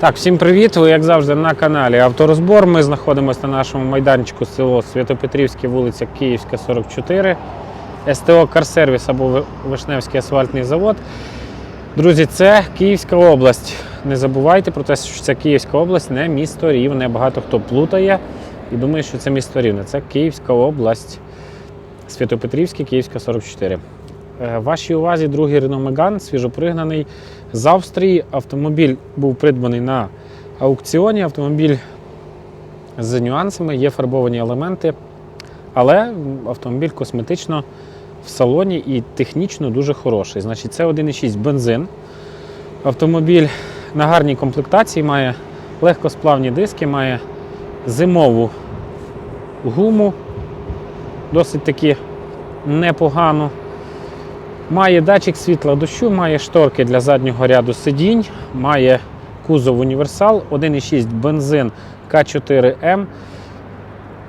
Так, всім привіт! Ви, як завжди, на каналі Авторозбор. Ми знаходимося на нашому майданчику село Святопетрівське, вулиця Київська, 44, СТО Карсервіс або Вишневський асфальтний завод. Друзі, це Київська область. Не забувайте про те, що це Київська область, не місто Рівне. Багато хто плутає і думає, що це місто Рівне. Це Київська область. Святопетрівське, Київська 44. Е, Вашій увазі другий Renault Megane, свіжопригнаний з Австрії. Автомобіль був придбаний на аукціоні. Автомобіль з нюансами, є фарбовані елементи, але автомобіль косметично в салоні і технічно дуже хороший. Значить, це 1,6 бензин. Автомобіль на гарній комплектації має легкосплавні диски, має зимову гуму, досить таки непогану. Має датчик світла дощу, має шторки для заднього ряду сидінь, має кузов універсал, 1,6 бензин К4М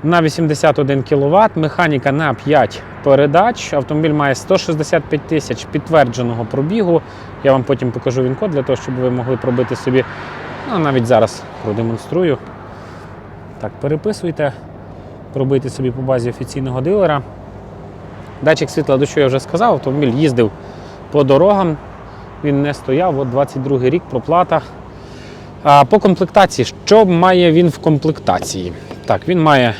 на 81 кВт, механіка на 5 передач. Автомобіль має 165 тисяч підтвердженого пробігу. Я вам потім покажу він код для того, щоб ви могли пробити собі. Ну, навіть зараз продемонструю. Так, переписуйте, пробийте собі по базі офіційного дилера. Датчик світла дощу я вже сказав, автомобіль їздив по дорогам, він не стояв, от 22 рік проплата. А по комплектації, що має він в комплектації? Так, він має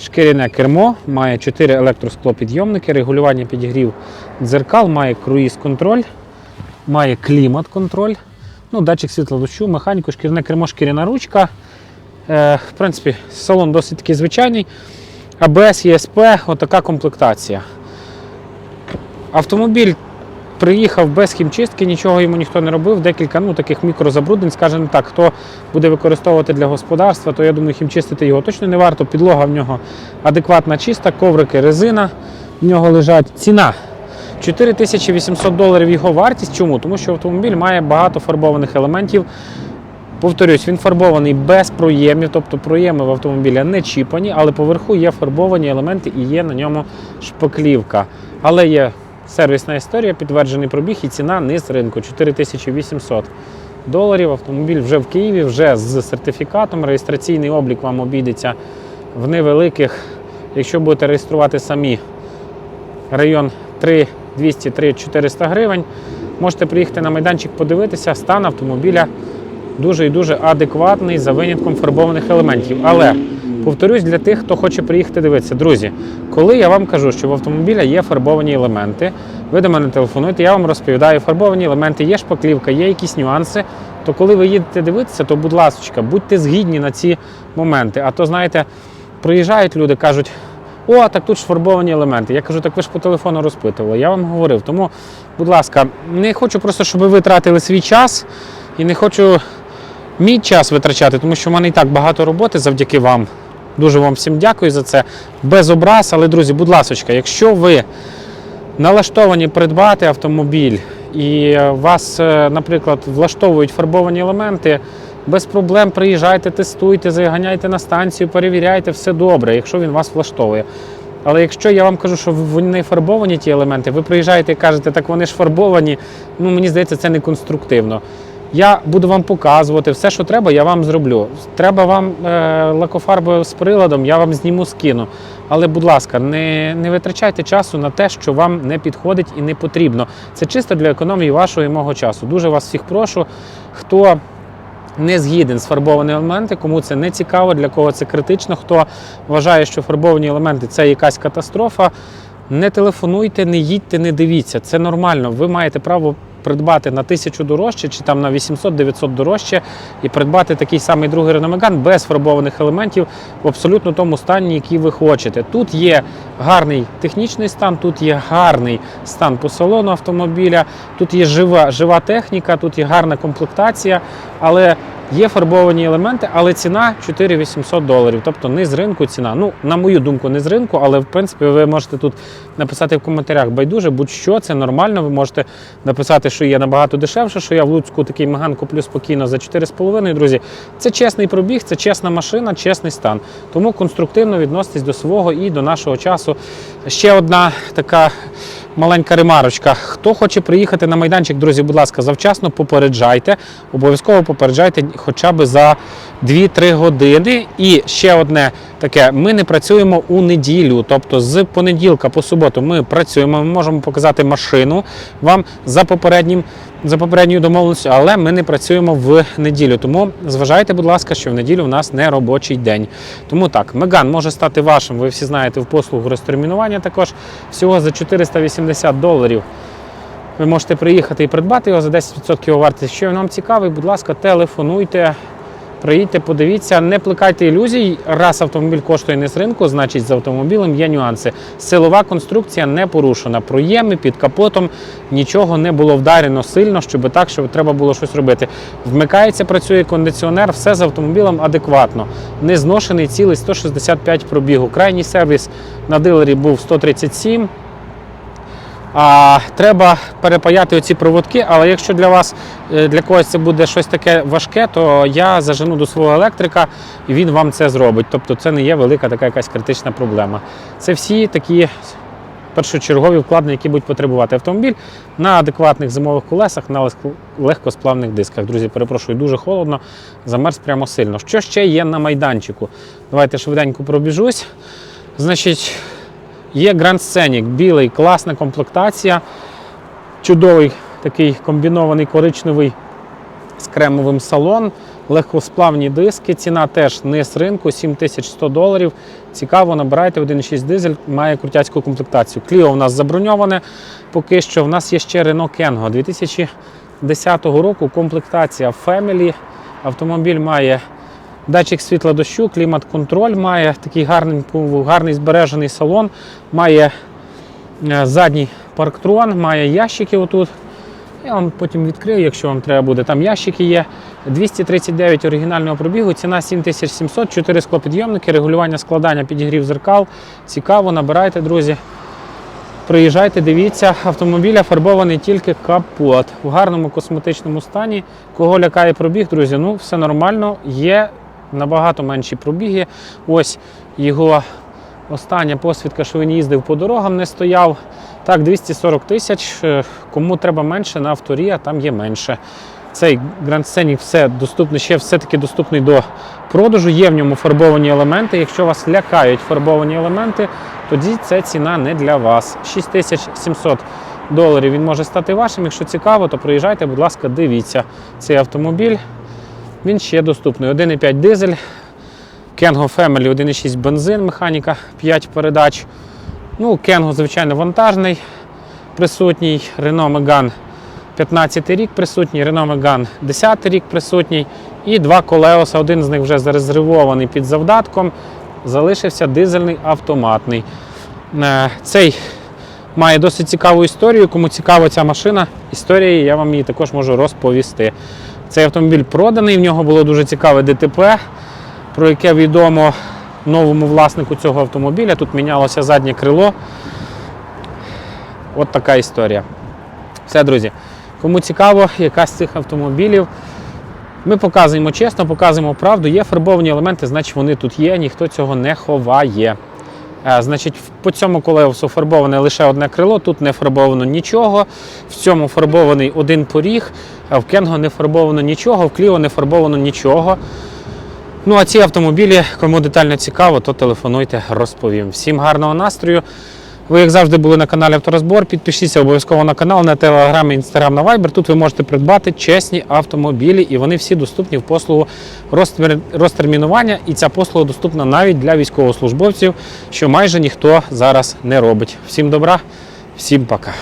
шкіряне кермо, має 4 електросклопідйомники, регулювання підігрів дзеркал, має круїз-контроль, має клімат-контроль, ну, датчик світла дощу, механіку, шкіряне кермо, шкіряна ручка. Е, в принципі, салон досить такий звичайний. АБС, ЄСП, отака комплектація. Автомобіль приїхав без хімчистки, нічого йому ніхто не робив. Декілька ну, таких мікрозабруднень, скажімо так, хто буде використовувати для господарства, то я думаю, хімчистити його точно не варто. Підлога в нього адекватна, чиста, коврики, резина в нього лежать. Ціна 4800 доларів його вартість. Чому? Тому що автомобіль має багато фарбованих елементів. Повторюсь, він фарбований без проємів, тобто проєми в автомобіля не чіпані, але поверху є фарбовані елементи і є на ньому шпаклівка. Але є сервісна історія, підтверджений пробіг і ціна низ ринку 4800 доларів. Автомобіль вже в Києві, вже з сертифікатом. Реєстраційний облік вам обійдеться в невеликих, якщо будете реєструвати самі район 3 200 3 400 гривень. Можете приїхати на майданчик, подивитися, стан автомобіля дуже і дуже адекватний за винятком фарбованих елементів. Але повторюсь для тих, хто хоче приїхати дивитися, друзі, коли я вам кажу, що в автомобіля є фарбовані елементи, ви до мене телефонуєте, я вам розповідаю, фарбовані елементи, є шпаклівка, є якісь нюанси. То коли ви їдете дивитися, то будь ласка, будьте згідні на ці моменти. А то, знаєте, приїжджають люди, кажуть. О, так тут ж фарбовані елементи. Я кажу, так ви ж по телефону розпитували. Я вам говорив. Тому, будь ласка, не хочу просто, щоб ви тратили свій час і не хочу мій час витрачати, тому що в мене і так багато роботи завдяки вам. Дуже вам всім дякую за це. Без образ, але, друзі, будь ласка, якщо ви налаштовані придбати автомобіль і вас, е, наприклад, влаштовують фарбовані елементи, без проблем приїжджайте, тестуйте, заганяйте на станцію, перевіряйте, все добре, якщо він вас влаштовує. Але якщо я вам кажу, що вони не фарбовані ті елементи, ви приїжджаєте і кажете, так вони ж фарбовані, ну мені здається, це не конструктивно. Я буду вам показувати все, що треба, я вам зроблю. Треба вам е, лакофарбою з приладом, я вам зніму скину. Але, будь ласка, не, не витрачайте часу на те, що вам не підходить і не потрібно. Це чисто для економії вашого і мого часу. Дуже вас всіх прошу, хто не згіден з фарбовані елементи, кому це не цікаво, для кого це критично, хто вважає, що фарбовані елементи це якась катастрофа. Не телефонуйте, не їдьте, не дивіться. Це нормально. Ви маєте право придбати на тисячу дорожче чи там на 800-900 дорожче і придбати такий самий другий Renault без фарбованих елементів в абсолютно тому стані, який ви хочете. Тут є гарний технічний стан, тут є гарний стан по салону автомобіля, тут є жива, жива техніка, тут є гарна комплектація, але Є фарбовані елементи, але ціна 4800 доларів. Тобто не з ринку ціна. Ну, на мою думку, не з ринку, але в принципі ви можете тут написати в коментарях байдуже, будь-що це нормально. Ви можете написати, що є набагато дешевше, що я в Луцьку такий меган куплю спокійно за 4,5. Друзі, це чесний пробіг, це чесна машина, чесний стан. Тому конструктивно відноситесь до свого і до нашого часу. Ще одна така маленька ремарочка. Хто хоче приїхати на майданчик, друзі, будь ласка, завчасно попереджайте. Обов'язково попереджайте хоча б за 2-3 години. І ще одне таке: ми не працюємо у неділю. Тобто з понеділка по суботу ми працюємо, ми можемо показати машину вам за попереднім. За попередньою домовленістю, але ми не працюємо в неділю. Тому зважайте, будь ласка, що в неділю в нас не робочий день. Тому так, Меган може стати вашим. Ви всі знаєте в послугу розтермінування також всього за 480 доларів. Ви можете приїхати і придбати його за 10% його вартості. Що вам цікавий, будь ласка, телефонуйте, приїдьте, подивіться, не плекайте ілюзій. Раз автомобіль коштує не з ринку, значить з автомобілем є нюанси. Силова конструкція не порушена. Проєми під капотом нічого не було вдарено сильно, щоб так, щоб треба було щось робити. Вмикається, працює кондиціонер, все з автомобілем адекватно. Не зношений цілий 165 пробігу. Крайній сервіс на дилері був 137. А, треба перепаяти оці проводки, але якщо для вас, е, для когось це буде щось таке важке, то я зажену до свого електрика і він вам це зробить. Тобто це не є велика така якась критична проблема. Це всі такі першочергові вкладення, які будуть потребувати автомобіль на адекватних зимових колесах, на легкосплавних дисках. Друзі, перепрошую, дуже холодно, замерз прямо сильно. Що ще є на майданчику? Давайте швиденько пробіжусь. Значить, Є Grand Scenic, білий, класна комплектація. Чудовий такий комбінований коричневий з кремовим салон, легкосплавні диски. Ціна теж не з ринку, 7100 доларів. Цікаво, набирайте 1.6 дизель, має крутяцьку комплектацію. Кліо у нас заброньоване. Поки що в нас є ще Renault Kengo 2010 року. Комплектація Family. Автомобіль має датчик світла дощу, клімат-контроль, має такий гарний, гарний збережений салон, має е, задній парктрон, має ящики отут. Я вам потім відкрию, якщо вам треба буде. Там ящики є. 239 оригінального пробігу, ціна 7700, 4 склопідйомники, регулювання складання, підігрів зеркал. Цікаво, набирайте, друзі. Приїжджайте, дивіться, автомобіля фарбований тільки капот в гарному косметичному стані. Кого лякає пробіг, друзі, ну все нормально. Є набагато менші пробіги. Ось його остання посвідка, що він їздив по дорогам, не стояв. Так, 240 тисяч. Е, Кому треба менше на авторі, а там є менше. Цей Grand Scenic все доступний, ще все-таки доступний до продажу. Є в ньому фарбовані елементи. Якщо вас лякають фарбовані елементи, тоді це ціна не для вас. 6700 доларів він може стати вашим. Якщо цікаво, то приїжджайте, будь ласка, дивіться цей автомобіль. Він ще доступний. 1,5 дизель, Kengo Family 1,6 бензин, механіка 5 передач. Ну, Kengo, звичайно, вантажний присутній. Renault Megane 15 рік присутній, Renault Megane 10 рік присутній. І два колеоса, один з них вже зарезервований під завдатком. Залишився дизельний автоматний. Е, Цей має досить цікаву історію. Кому цікава ця машина, історія, я вам її також можу розповісти. Цей автомобіль проданий, в нього було дуже цікаве ДТП, про яке відомо новому власнику цього автомобіля. Тут мінялося заднє крило. От така історія. Все, друзі. Кому цікаво, яка з цих автомобілів. Ми показуємо чесно, показуємо правду. Є фарбовані елементи, значить вони тут є, ніхто цього не ховає. Е, Значить, по цьому колесу фарбоване лише одне крило, тут не фарбовано нічого. В цьому фарбований один поріг, а в Кенго не фарбовано нічого, в Кліо не фарбовано нічого. Ну а ці автомобілі, кому детально цікаво, то телефонуйте, розповім. Всім гарного настрою. Ви, як завжди, були на каналі Авторозбор. Підпишіться обов'язково на канал, на Телеграм, Інстаграм, на Viber. Тут ви можете придбати чесні автомобілі, і вони всі доступні в послугу розтермінування. І ця послуга доступна навіть для військовослужбовців, що майже ніхто зараз не робить. Всім добра, всім пока.